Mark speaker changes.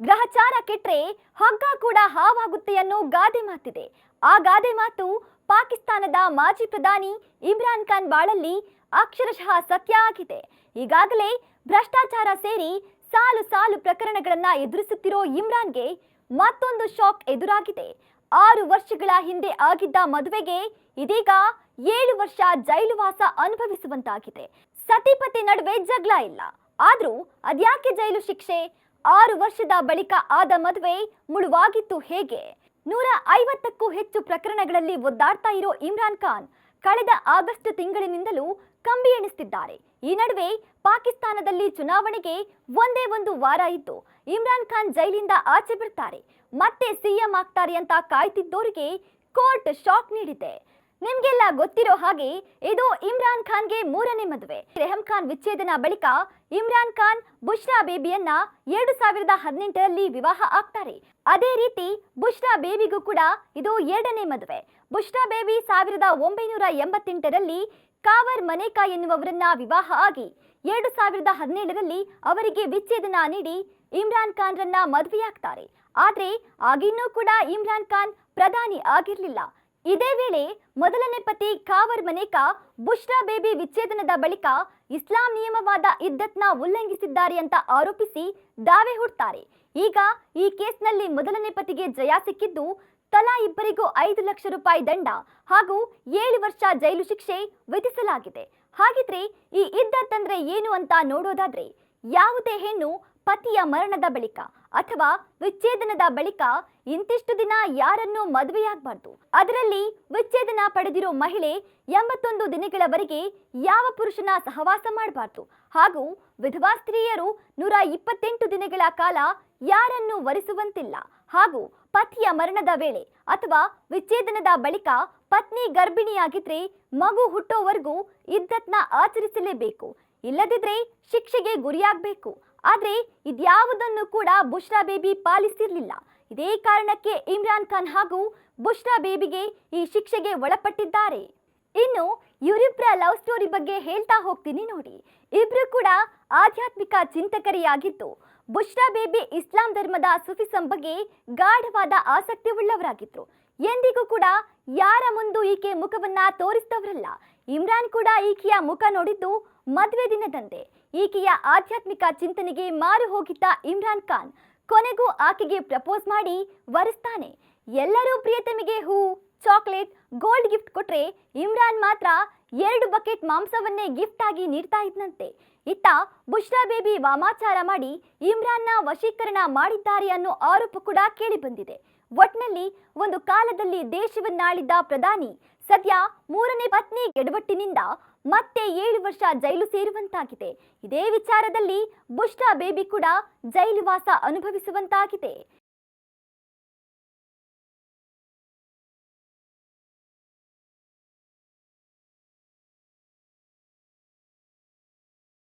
Speaker 1: ಗ್ರಹಚಾರ ಕೆಟ್ರೆ ಹಗ್ಗ ಕೂಡ ಹಾವಾಗುತ್ತೆ ಅನ್ನೋ ಗಾದೆ ಮಾತಿದೆ. ಆ ಗಾದೆ ಮಾತು ಪಾಕಿಸ್ತಾನದ ಮಾಜಿ ಪ್ರಧಾನಿ ಇಮ್ರಾನ್ ಖಾನ್ ಬಾಳಲ್ಲಿ ಅಕ್ಷರಶಃ ಸತ್ಯ ಆಗಿದೆ. ಈಗಾಗಲೇ ಭ್ರಷ್ಟಾಚಾರ ಸೇರಿ ಸಾಲು ಸಾಲು ಪ್ರಕರಣಗಳನ್ನ ಎದುರಿಸುತ್ತಿರೋ ಇಮ್ರಾನ್ಗೆ ಮತ್ತೊಂದು ಶಾಕ್ ಎದುರಾಗಿದೆ. ಆರು ವರ್ಷಗಳ ಹಿಂದೆ ಆಗಿದ್ದ ಮದುವೆಗೆ ಇದೀಗ ಏಳು ವರ್ಷ ಜೈಲುವಾಸ ಅನುಭವಿಸುವಂತಾಗಿದೆ. ಸತಿಪತಿ ನಡುವೆ ಜಗಳ ಇಲ್ಲ. ಆದ್ರೂ ಅದ್ಯಾಕೆ ಜೈಲು ಶಿಕ್ಷೆ? ಆರು ವರ್ಷದ ಬಳಿಕ ಆದ ಮದುವೆ ಮುಳುವಾಗಿತ್ತು ಹೇಗೆ? ನೂರ ಐವತ್ತಕ್ಕೂ ಹೆಚ್ಚು ಪ್ರಕರಣಗಳಲ್ಲಿ ಒದ್ದಾಡ್ತಾ ಇರೋ ಇಮ್ರಾನ್ ಖಾನ್ ಕಳೆದ ಆಗಸ್ಟ್ ತಿಂಗಳಿನಿಂದಲೂ ಕಂಬಿ ಎಣಿಸ್ತಿದ್ದಾರೆ. ಈ ನಡುವೆ ಪಾಕಿಸ್ತಾನದಲ್ಲಿ ಚುನಾವಣೆಗೆ ಒಂದೇ ಒಂದು ವಾರ ಇದ್ದು, ಇಮ್ರಾನ್ ಖಾನ್ ಜೈಲಿಂದ ಆಚೆ ಬರ್ತಾರೆ. ಮತ್ತೆ ಸಿಎಂ ಆಗ್ತಾರೆ ಅಂತ ಕಾಯ್ತಿದ್ದೋರಿಗೆ ಕೋರ್ಟ್ ಶಾಕ್ ನೀಡಿದೆ. ನಿಮ್ಗೆಲ್ಲ ಗೊತ್ತಿರೋ ಹಾಗೆ ಇದು ಇಮ್ರಾನ್ ಖಾನ್ಗೆ ಮೂರನೇ ಮದುವೆ. ರೆಹಮ್ ಖಾನ್ ವಿಚ್ಛೇದನ ಬಳಿಕ ಇಮ್ರಾನ್ ಖಾನ್ ಬುಷ್ರಾ ಬೇಬಿಯನ್ನ ಎರಡು ಸಾವಿರದ ಹದಿನೆಂಟರಲ್ಲಿ ವಿವಾಹ ಆಗ್ತಾರೆ. ಅದೇ ರೀತಿ ಬುಷ್ರಾ ಬೇಬಿಗೂ ಕೂಡ ಇದು ಎರಡನೇ ಮದುವೆ. ಬುಷ್ರಾ ಬೇಬಿ ಸಾವಿರದ ಒಂಬೈನೂರ ಎಂಬತ್ತೆಂಟರಲ್ಲಿ ಕಾವರ್ ಮನೇಕಾ ಎನ್ನುವವರನ್ನ ವಿವಾಹ ಆಗಿ ಎರಡು ಸಾವಿರದ ಹದಿನೇಳರಲ್ಲಿ ಅವರಿಗೆ ವಿಚ್ಛೇದನ ನೀಡಿ ಇಮ್ರಾನ್ ಖಾನ್ರನ್ನ ಮದುವೆಯಾಗ್ತಾರೆ. ಆದರೆ ಆಗಿನ್ನೂ ಕೂಡ ಇಮ್ರಾನ್ ಖಾನ್ ಪ್ರಧಾನಿ ಆಗಿರಲಿಲ್ಲ. ಇದೇ ವೇಳೆ ಮೊದಲನೇ ಪತಿ ಖಾವರ್ ಮನೇಕಾ ಬುಷ್ರಾ ಬೇಬಿ ವಿಚ್ಛೇದನದ ಬಳಿಕ ಇಸ್ಲಾಂ ನಿಯಮವಾದ ಇದ್ದತ್ನ ಉಲ್ಲಂಘಿಸಿದ್ದಾರೆ ಅಂತ ಆರೋಪಿಸಿ ದಾವೆ ಹೂಡ್ತಾರೆ. ಈಗ ಈ ಕೇಸ್ನಲ್ಲಿ ಮೊದಲನೇ ಪತಿಗೆ ಜಯ ಸಿಕ್ಕಿದ್ದು ತಲಾ ಇಬ್ಬರಿಗೂ ಐದು ಲಕ್ಷ ರೂಪಾಯಿ ದಂಡ ಹಾಗೂ ಏಳು ವರ್ಷ ಜೈಲು ಶಿಕ್ಷೆ ವಿಧಿಸಲಾಗಿದೆ. ಹಾಗಿದ್ರೆ ಈ ಇದ್ದತ್ ಅಂದ್ರೆ ಏನು ಅಂತ ನೋಡೋದಾದ್ರೆ ಯಾವುದೇ ಹೆಣ್ಣು ಪತಿಯ ಮರಣದ ಬಳಿಕ ಅಥವಾ ವಿಚ್ಛೇದನದ ಬಳಿಕ ಇಂತಿಷ್ಟು ದಿನ ಯಾರನ್ನೂ ಮದುವೆಯಾಗಬಾರ್ದು. ಅದರಲ್ಲಿ ವಿಚ್ಛೇದನ ಪಡೆದಿರೋ ಮಹಿಳೆ ಎಂಬತ್ತೊಂದು ದಿನಗಳವರೆಗೆ ಯಾವ ಪುರುಷನ ಸಹವಾಸ ಮಾಡಬಾರ್ದು. ಹಾಗೂ ವಿಧವಾ ಸ್ತ್ರೀಯರು ನೂರ ಇಪ್ಪತ್ತೆಂಟು ದಿನಗಳ ಕಾಲ ಯಾರನ್ನು ವರಿಸುವಂತಿಲ್ಲ. ಹಾಗೂ ಪತಿಯ ಮರಣದ ವೇಳೆ ಅಥವಾ ವಿಚ್ಛೇದನದ ಬಳಿಕ ಪತ್ನಿ ಗರ್ಭಿಣಿಯಾಗಿದ್ರೆ ಮಗು ಹುಟ್ಟೋವರೆಗೂ ಇದ್ದತ್ನ ಆಚರಿಸಲೇಬೇಕು. ಇಲ್ಲದಿದ್ರೆ ಶಿಕ್ಷೆಗೆ ಗುರಿಯಾಗಬೇಕು. ಆದ್ರೆ ಇದ್ಯಾವುದನ್ನು ಕೂಡ ಬುಷ್ರಾ ಬೇಬಿ ಪಾಲಿಸಿರಲಿಲ್ಲ ಇದೇ ಕಾರಣಕ್ಕೆ ಇಮ್ರಾನ್ ಖಾನ್ ಹಾಗೂ ಬುಷ್ರಾ ಬೇಬಿಗೆ ಈ ಶಿಕ್ಷೆಗೆ ಒಳಪಟ್ಟಿದ್ದಾರೆ. ಇನ್ನು ಇವರಿಬ್ಬರ ಲವ್ ಸ್ಟೋರಿ ಬಗ್ಗೆ ಹೇಳ್ತಾ ಹೋಗ್ತೀನಿ ನೋಡಿ. ಇಬ್ರು ಕೂಡ ಆಧ್ಯಾತ್ಮಿಕ ಚಿಂತಕರಿಯಾಗಿದ್ದು, ಬುಷ್ರಾ ಬೇಬಿ ಇಸ್ಲಾಂ ಧರ್ಮದ ಸುಫಿಸಂ ಬಗ್ಗೆ ಗಾಢವಾದ ಆಸಕ್ತಿ ಉಳ್ಳವರಾಗಿದ್ದರು ಎಂದಿಗೂ ಕೂಡ ಯಾರ ಮುಂದೂ ಈಕೆ ಮುಖವನ್ನ ತೋರಿಸಿದವರಲ್ಲ. ಇಮ್ರಾನ್ ಕೂಡ ಈಕೆಯ ಮುಖ ನೋಡಿದ್ದು ಮದುವೆ ದಿನದಂದೇ ಈಕೆಯ ಆಧ್ಯಾತ್ಮಿಕ ಚಿಂತನೆಗೆ ಮಾರು ಹೋಗಿದ್ದ ಇಮ್ರಾನ್ ಖಾನ್. ಕೊನೆಗೂ ಆಕೆಗೆ ಪ್ರಪೋಸ್ ಮಾಡಿ ವರಿಸ್ತಾನೆ. ಎಲ್ಲರೂ ಪ್ರಿಯತಮಿಗೆ ಹೂ, ಚಾಕ್ಲೇಟ್, ಗೋಲ್ಡ್ ಗಿಫ್ಟ್ ಕೊಟ್ರೆ ಇಮ್ರಾನ್ ಮಾತ್ರ ಎರಡು ಬಕೆಟ್ ಮಾಂಸವನ್ನೇ ಗಿಫ್ಟ್ ಆಗಿ ನೀಡ್ತಾ ಇದ್ದಂತೆ ಇತ್ತ ಬುಷ್ರಾ ಬೇಬಿ ವಾಮಾಚಾರ ಮಾಡಿ ಇಮ್ರಾನ್ನ ವಶೀಕರಣ ಮಾಡಿದ್ದಾರೆ ಅನ್ನೋ ಆರೋಪ ಕೂಡ ಕೇಳಿ ಬಂದಿದೆ ಒಟ್ನಲ್ಲಿ ಒಂದು ಕಾಲದಲ್ಲಿ ದೇಶವನ್ನಾಳಿದ್ದ ಪ್ರಧಾನಿ ಸದ್ಯ ಮೂರನೇ ಪತ್ನಿ ಎಡವಟ್ಟಿನಿಂದ ಮತ್ತೆ ಏಳು ವರ್ಷ ಜೈಲು ಸೇರುವಂತಾಗಿದೆ. ಇದೇ ವಿಚಾರದಲ್ಲಿ ಬುಷ್ಟಾ ಬೇಬಿ ಕೂಡ ಜೈಲುವಾಸ ಅನುಭವಿಸುವಂತಾಗಿದೆ.